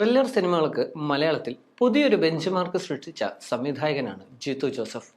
Thriller സിനിമകൾക്ക് മലയാളത്തിൽ പുതിയൊരു ബെഞ്ച് മാർക്ക് സൃഷ്ടിച്ച സംവിധായകനാണ് ജീത്തു ജോസഫ്.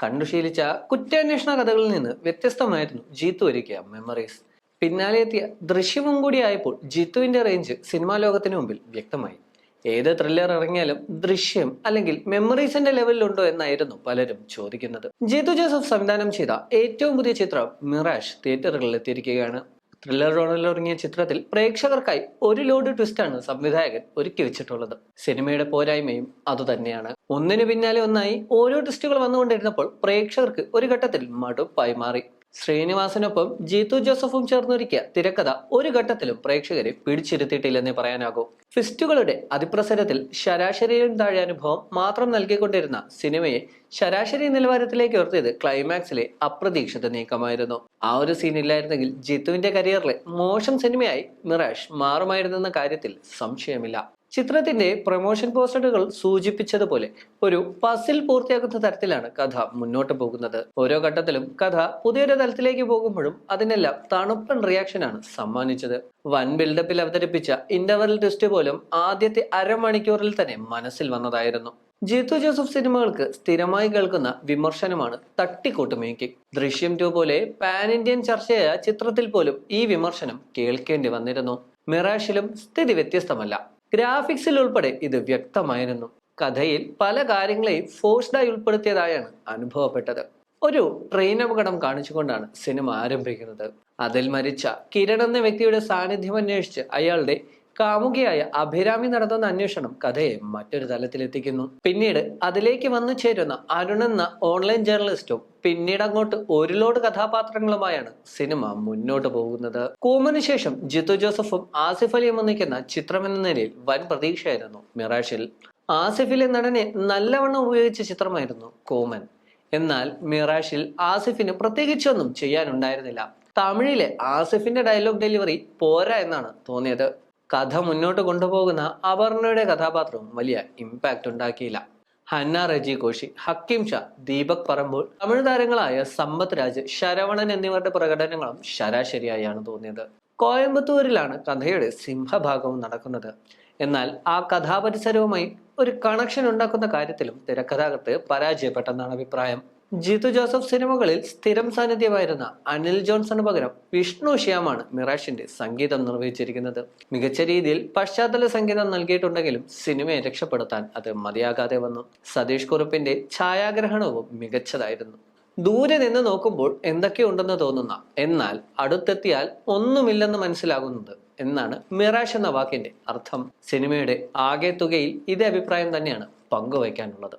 കണ്ടുശീലിച്ച കുറ്റാന്വേഷണ കഥകളിൽ നിന്ന് വ്യത്യസ്തമായിരുന്നു ജീത്തു ഒരുക്കിയ മെമ്മറീസ് പിന്നാലെ എത്തിയ ദൃശ്യവും കൂടിയായപ്പോൾ ജീത്തുവിന്റെ റേഞ്ച് സിനിമാ ലോകത്തിന് മുമ്പിൽ വ്യക്തമായി. ഏത് ത്രില്ലർ ഇറങ്ങിയാലും ദൃശ്യം അല്ലെങ്കിൽ മെമ്മറീസിന്റെ ലെവലിലുണ്ടോ എന്നായിരുന്നു പലരും ചോദിക്കുന്നത്. ജീത്തു ജോസഫ് സംവിധാനം ചെയ്ത ഏറ്റവും പുതിയ ചിത്രം മിറാഷ് തിയേറ്ററുകളിൽ എത്തിയിരിക്കുകയാണ്. ത്രില്ലർ റോളിൽ ഒരുങ്ങിയ ചിത്രത്തിൽ പ്രേക്ഷകർക്കായി ഒരു ലോഡ് ട്വിസ്റ്റാണ് സംവിധായകൻ ഒരുക്കി വെച്ചിട്ടുള്ളത്. സിനിമയുടെ പോരായ്മയും അതുതന്നെയാണ് ഒന്നിനു പിന്നാലെ ഒന്നായി ഓരോ ട്വിസ്റ്റുകൾ വന്നുകൊണ്ടിരുന്നപ്പോൾ പ്രേക്ഷകർക്ക് ഒരു ഘട്ടത്തിൽ മടുപ്പായി മാറി. ശ്രീനിവാസനൊപ്പം ജീത്തു ജോസഫും ചേർന്നൊരുക്കിയ തിരക്കഥ ഒരു ഘട്ടത്തിലും പ്രേക്ഷകരെ പിടിച്ചിരുത്തിയിട്ടില്ലെന്നേ പറയാനാകൂ. ഫിസ്റ്റുകളുടെ അതിപ്രസരത്തിൽ ശരാശരിയിലും താഴെ അനുഭവം മാത്രം നൽകിക്കൊണ്ടിരുന്ന സിനിമയെ ശരാശരി നിലവാരത്തിലേക്ക് ഉയർത്തിയത് ക്ലൈമാക്സിലെ അപ്രതീക്ഷിത നീക്കമായിരുന്നു. ആ ഒരു സീനില്ലായിരുന്നെങ്കിൽ ജിത്തുവിന്റെ കരിയറിലെ മോശം സിനിമയായി മിറാഷ് മാറുമായിരുന്നെന്ന കാര്യത്തിൽ സംശയമില്ല. ചിത്രത്തിന്റെ പ്രൊമോഷൻ പോസ്റ്ററുകൾ സൂചിപ്പിച്ചതുപോലെ ഒരു പസിൽ പൂർത്തിയാക്കുന്ന തരത്തിലാണ് കഥ മുന്നോട്ട് പോകുന്നത്. ഓരോ ഘട്ടത്തിലും കഥ പുതിയൊരു തലത്തിലേക്ക് പോകുമ്പോഴും അതിനെല്ലാം തണുപ്പൻ റിയാക്ഷനാണ് സമ്മാനിച്ചത്. വൻ ബിൽഡപ്പിൽ അവതരിപ്പിച്ച ഇന്റർവൽ ടെസ്റ്റ് പോലും ആദ്യത്തെ അരമണിക്കൂറിൽ തന്നെ മനസ്സിൽ വന്നതായിരുന്നു. ജിത്തു ജോസഫ് സിനിമകൾക്ക് സ്ഥിരമായി കേൾക്കുന്ന വിമർശനമാണ് തട്ടിക്കൂട്ട് ദൃശ്യം ടു പോലെ പാൻ ഇന്ത്യൻ ചർച്ചയായ ചിത്രത്തിൽ പോലും ഈ വിമർശനം കേൾക്കേണ്ടി വന്നിരുന്നു. മിറാഷിലും സ്ഥിതി വ്യത്യസ്തമല്ല. ഗ്രാഫിക്സിൽ ഉൾപ്പെടെ ഇത് വ്യക്തമായിരുന്നു. കഥയിൽ പല കാര്യങ്ങളെയും ഫോഴ്സ്ഡായി ഉൾപ്പെടുത്തിയതായാണ് അനുഭവപ്പെട്ടത്. ഒരു ട്രെയിൻ അപകടം കാണിച്ചുകൊണ്ടാണ് സിനിമ ആരംഭിക്കുന്നത്. അതിൽ മരിച്ച കിരൺ എന്ന വ്യക്തിയുടെ സാന്നിധ്യം അന്വേഷിച്ച് അയാളുടെ കാമുകിയായ അഭിരാമി നടത്തുന്ന അന്വേഷണം കഥയെ മറ്റൊരു തലത്തിലെത്തിക്കുന്നു. പിന്നീട് അതിലേക്ക് വന്നു ചേരുന്ന അരുൺ എന്ന ഓൺലൈൻ ജേർണലിസ്റ്റും പിന്നീട് അങ്ങോട്ട് ഒരു ലോഡ് കഥാപാത്രങ്ങളുമായാണ് സിനിമ മുന്നോട്ട് പോകുന്നത്. കൂമന് ശേഷം ജിത്തു ജോസഫും ആസിഫ് അലിയും ഒന്നിക്കുന്ന ചിത്രമെന്ന നിലയിൽ വൻ പ്രതീക്ഷയായിരുന്നു മിറാഷിൽ. ആസിഫിലെ നടനെ നല്ലവണ്ണം ഉപയോഗിച്ച ചിത്രമായിരുന്നു കോമൻ. എന്നാൽ മിറാഷിൽ ആസിഫിന് പ്രത്യേകിച്ചൊന്നും ചെയ്യാനുണ്ടായിരുന്നില്ല. തമിഴിലെ ആസിഫിന്റെ ഡയലോഗ് ഡെലിവറി പോരാ എന്നാണ് തോന്നിയത്. കഥ മുന്നോട്ട് കൊണ്ടുപോകുന്ന അപർണയുടെ കഥാപാത്രവും വലിയ ഇമ്പാക്റ്റ് ഉണ്ടാക്കിയില്ല. ഹന്ന റജി കോശി ഹക്കിം ഷാ ദീപക് പറമ്പൂർ തമിഴ് താരങ്ങളായ സമ്പത്ത് രാജ് ശരവണൻ എന്നിവരുടെ പ്രകടനങ്ങളും ശരാശരിയായാണ് തോന്നിയത്. കോയമ്പത്തൂരിലാണ് കഥയുടെ സിംഹഭാഗവും നടക്കുന്നത്. എന്നാൽ ആ കഥാപരിസരവുമായി ഒരു കണക്ഷൻ ഉണ്ടാക്കുന്ന കാര്യത്തിലും തിരക്കഥാകൃത്ത് പരാജയപ്പെട്ടെന്നാണ് അഭിപ്രായം. ജിത്തു ജോസഫ് സിനിമകളിൽ സ്ഥിരം സാന്നിധ്യമായിരുന്ന അനിൽ ജോൺസണ് പകരം വിഷ്ണു ശ്യാമാണ് മിറാഷിന്റെ സംഗീതം നിർവഹിച്ചിരിക്കുന്നത്. മികച്ച രീതിയിൽ പശ്ചാത്തല സംഗീതം നൽകിയിട്ടുണ്ടെങ്കിലും സിനിമയെ രക്ഷപ്പെടുത്താൻ അത് മതിയാകാതെ വന്നു. സതീഷ് കുറുപ്പിന്റെ ഛായാഗ്രഹണവും മികച്ചതായിരുന്നു. ദൂരെ നിന്ന് നോക്കുമ്പോൾ എന്തൊക്കെയുണ്ടെന്ന് തോന്നുന്ന എന്നാൽ അടുത്തെത്തിയാൽ ഒന്നുമില്ലെന്ന് മനസ്സിലാകുന്നത് എന്നാണ് മിറാഷ് എന്ന വാക്കിന്റെ അർത്ഥം. സിനിമയുടെ ആകെ തുകയിൽ ഇതേ അഭിപ്രായം തന്നെയാണ് പങ്കുവയ്ക്കാനുള്ളത്.